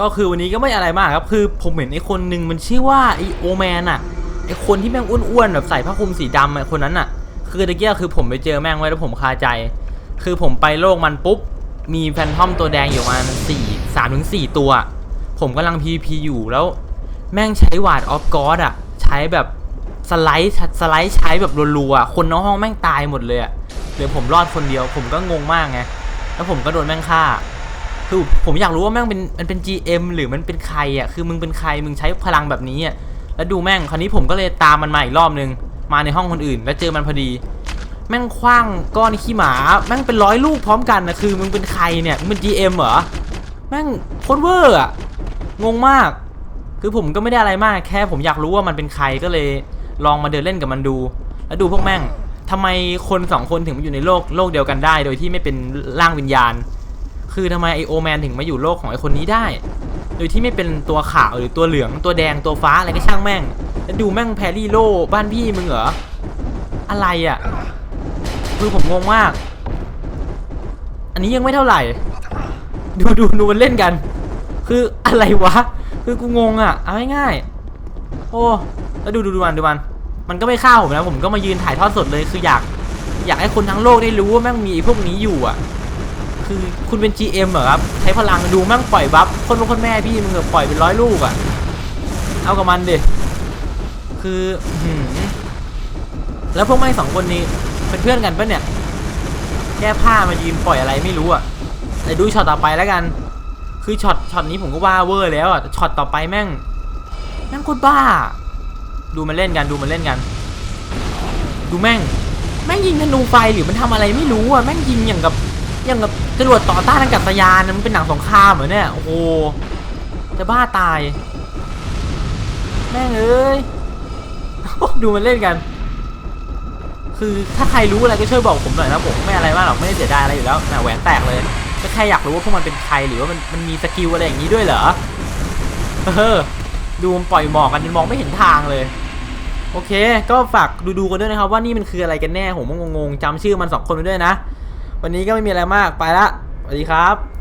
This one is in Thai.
ก็คือวันนี้ก็ไม่อะไรมากครับ คือผมเห็นไอ้คนหนึ่งมันชื่อว่าไอโอแมนอะไอคนที่แม่งอ้วนๆแบบใส่ผ้าคลุมสีดำไอคนนั้นอะคือตะเกียคือผมไปเจอแม่งไว้แล้วผมคาใจ คือผมไปโลกมันปุ๊บ มีแฟนทอมตัวแดงอยู่ประมาณสี่สามถึงสี่ตัว ผมกำลัง PVP อยู่แล้ว แม่งใช้วาดออฟกอดอะใช้แบบสไลด์สไลด์ใช้แบบรัวๆอะคนในห้องแม่งตายหมดเลยอะเหลือผมรอดคนเดียวผมก็งงมากไงแล้วผมก็โดนแม่งฆ่า คือผมอยากรู้ว่าแม่งเป็นมันเป็น GM หรือมันเป็นใครอะคือมึงเป็นใครมึงใช้พลังแบบนี้อะแล้วดูแม่งคราวนี้ผมก็เลยตามมันมาอีกรอบนึงมาในห้องคนอื่น แล้วเจอมันพอดี แม่งคว้างก้อนขี้หมา แม่งเป็นร้อยลูกพร้อมกันนะคือมึงเป็นใครเนี่ยมึงเป็น GM เหรอแม่งโคตรเวอร์อะงงมาก คือผมก็ไม่ได้อะไรมาก แค่ผมอยากรู้ว่ามันเป็นใครก็เลยลองมาเดินเล่นกับมันดู แล้วดูพวกแม่งทำไมคนสองคนถึงมาอยู่ในโลกโลกเดียวกันได้ โดยที่ไม่เป็นร่างวิญญาณ คือทำไมไอโอแมนถึงมาอยู่โลกของไอคนนี้ได้ โดยที่ไม่เป็นตัวขาวหรือตัวเหลืองตัวแดงตัวฟ้าอะไรก็ช่างแม่ง แล้วดูแม่งแพรี่โลบ้านพี่มึงเหรอ อะไรอะ่ะ คือผมงงมาก อันนี้ยังไม่เท่าไหร่ ดูดูดูมันเล่นกัน คืออะไรวะ คือกูงงอะ่ะ เอาง่ายๆโอ้ แล้วดูดูดูมันดูมัน มันก็ไม่ฆ่าผมนะ ผมก็มายืนถ่ายทอดสดเลย คืออยาก อยากให้คนทั้งโลกได้รู้ว่าแม่งมีพวกนี้อยู่อะ คือคุณเป็น GM เหรอครับ ใช้พลังดูแม่งปล่อยบัฟคนลูกคนแม่พี่มึงแบบปล่อยเป็นร้อยลูกอะ่ะ เอากับมันดิ คือหือแล้วพวกแม่สองคนนี้เป็นเพื่อนกันปะเนี่ย แก้ผ้ามายืนปล่อยอะไรไม่รู้อะ่ะแต่ดูช็อตต่อไปแล้วกัน คือช็อตช็อตนี้ผมก็ว่าเวอร์แล้วอะ่ะช็อตต่อไปแม่งแม่งโคตรบ้า ดูมันเล่นกันดูมันเล่นกัน ดูแม่ง แม่งยิงธนูไฟหรือมันทำอะไรไม่รู้อะแม่งยิงอย่างกับ ย่างกับจรวดต่อต้านอากาศยานมันเป็นหนังสงครามเหรอเนี่ยโอ้โหจะบ้าตาย แม่งเอ้ยดูมันเล่นกัน คือถ้าใครรู้อะไรก็ช่วยบอกผมหน่อยนะผมไม่อะไรมากหรอกไม่ได้เสียดายอะไรอยู่แล้วแหวนแตกเลยก็แค่อยากรู้ว่าพวกมันเป็นใครหรือว่ามันมันมีสกิลอะไรอย่างนี้ด้วยเหรอเออดูมันปล่อยหมอกกันจนมองไม่เห็นทางเลยโอเค ก็ฝากดูๆกันด้วยนะครับว่านี่มันคืออะไรกันแน่ผมงงๆจำชื่อมันสองคนไปด้วยนะ วันนี้ก็ไม่มีอะไรมากไปละสวัสดีครับ